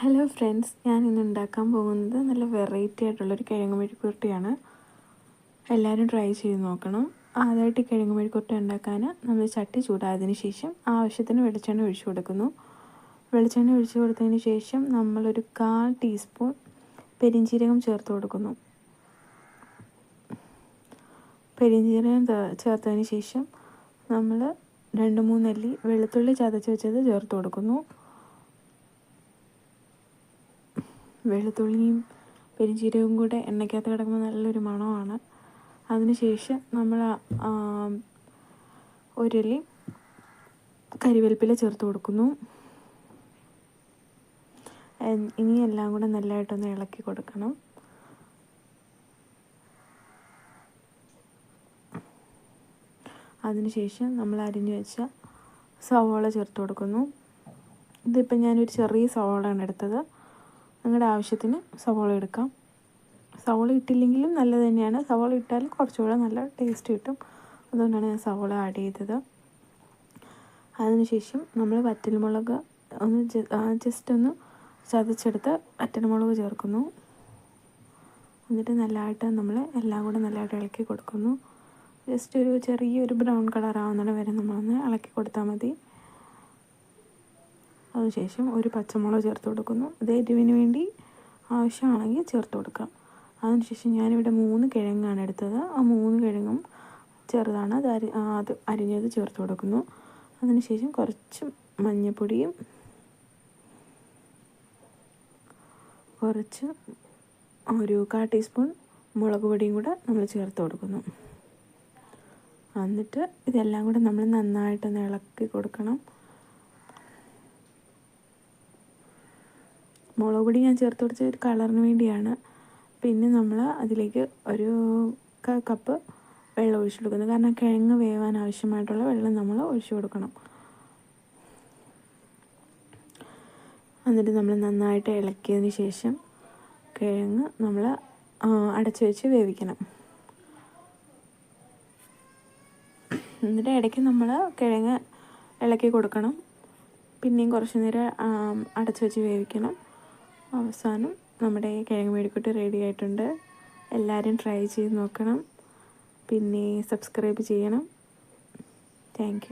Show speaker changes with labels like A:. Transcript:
A: Hello friends ഞാൻ ഇന്ന് ഉണ്ടാക്കാൻ പോകുന്നത് നല്ല വെറൈറ്റി ആയിട്ടുള്ളൊരു കിഴങ്ങ് മെഴുക്കുരുട്ടിയാണ് എല്ലാവരും ട്രൈ ചെയ്ത് നോക്കണം. ആദ്യമായിട്ട് കിഴങ്ങ് മെഴുക്കുരുട്ടി ഉണ്ടാക്കാൻ നമ്മൾ ചട്ടി ചൂടായതിന് ശേഷം ആവശ്യത്തിന് വെളിച്ചെണ്ണ ഒഴിച്ചു കൊടുക്കുന്നു. വെളിച്ചെണ്ണ ഒഴിച്ചു കൊടുത്തതിന് ശേഷം നമ്മളൊരു കാൽ ടീസ്പൂൺ പെരിഞ്ചീരകം ചേർത്ത് കൊടുക്കുന്നു. പെരിഞ്ചീരകം ചേർത്തതിന് ശേഷം നമ്മൾ രണ്ട് മൂന്നല്ലി വെളുത്തുള്ളി ചതച്ച് വെച്ചത് ചേർത്ത് കൊടുക്കുന്നു. വെളുത്തുള്ളിയും പെരിഞ്ചീരകവും കൂടെ എണ്ണയ്ക്കകത്ത് കിടക്കുമ്പോൾ നല്ലൊരു മണമാണ്. അതിനുശേഷം നമ്മൾ ഒരലി കരിവേൽപ്പില ചേർത്ത് കൊടുക്കുന്നു. ഇനി എല്ലാം കൂടെ നല്ലതായിട്ടൊന്ന് ഇളക്കി കൊടുക്കണം. അതിനുശേഷം നമ്മൾ അരിഞ്ഞു വെച്ച സവോള ചേർത്ത് കൊടുക്കുന്നു. ഇതിപ്പോൾ ഞാനൊരു ചെറിയ സവോളയാണ് എടുത്തത്. നിങ്ങളുടെ ആവശ്യത്തിന് സവോള എടുക്കാം. സവോള ഇട്ടില്ലെങ്കിലും നല്ലത് തന്നെയാണ്. സവോള ഇട്ടാൽ കുറച്ചുകൂടെ നല്ല ടേസ്റ്റ് കിട്ടും. അതുകൊണ്ടാണ് ഞാൻ സവോള ആഡ് ചെയ്തത്. അതിനുശേഷം നമ്മൾ വറ്റൽമുളക് ഒന്ന് ജസ്റ്റ് ഒന്ന് ചതച്ചെടുത്ത് വറ്റൽമുളക് ചേർക്കുന്നു. എന്നിട്ട് നല്ലതായിട്ട് നമ്മൾ എല്ലാം കൂടെ നല്ലതായിട്ട് ഇളക്കി കൊടുക്കുന്നു. ജസ്റ്റ് ഒരു ചെറിയൊരു ബ്രൗൺ കളർ ആവുന്നിടം വരെ നമ്മളൊന്ന് ഇളക്കി കൊടുത്താൽ മതി. അതിനുശേഷം ഒരു പച്ചമുളക് ചേർത്ത് കൊടുക്കുന്നു. ഇത് എരിവിന് വേണ്ടി ആവശ്യമാണെങ്കിൽ ചേർത്ത് കൊടുക്കാം. അതിനുശേഷം ഞാനിവിടെ മൂന്ന് കിഴങ്ങാണ് എടുത്തത്. ആ മൂന്ന് കിഴങ്ങും ചെറുതാണ്. അത് അരി അത് അരിഞ്ഞത് ചേർത്ത് കൊടുക്കുന്നു. അതിനുശേഷം കുറച്ച് മഞ്ഞൾപ്പൊടിയും കുറച്ച് ഒരു കാ ടീസ്പൂൺ മുളക് പൊടിയും കൂടെ നമ്മൾ ചേർത്ത് കൊടുക്കുന്നു. എന്നിട്ട് ഇതെല്ലാം കൂടെ നമ്മൾ നന്നായിട്ടൊന്ന് ഇളക്കി കൊടുക്കണം. മുളക് പൊടി ഞാൻ ചേർത്ത് കൊടുത്ത ഒരു കളറിന് വേണ്ടിയാണ്. പിന്നെ നമ്മൾ അതിലേക്ക് ഒരു കപ്പ് വെള്ളം ഒഴിച്ചു കൊടുക്കുന്നു. കാരണം കിഴങ്ങ് വേവാൻ ആവശ്യമായിട്ടുള്ള വെള്ളം നമ്മൾ ഒഴിച്ചു കൊടുക്കണം. എന്നിട്ട് നമ്മൾ നന്നായിട്ട് ഇളക്കിയതിന് ശേഷം കിഴങ്ങ് നമ്മൾ അടച്ചു വെച്ച് വേവിക്കണം. എന്നിട്ട് ഇടയ്ക്ക് നമ്മൾ കിഴങ്ങ് ഇളക്കി കൊടുക്കണം. പിന്നെയും കുറച്ച് നേരം അടച്ചു വെച്ച് വേവിക്കണം. അവസാനം നമ്മുടെ കിഴങ്ങ് മേടിക്കുട്ടി റെഡി ആയിട്ടുണ്ട്. എല്ലാവരും ട്രൈ ചെയ്ത് നോക്കണം. പിന്നെ സബ്സ്ക്രൈബ് ചെയ്യണം. താങ്ക്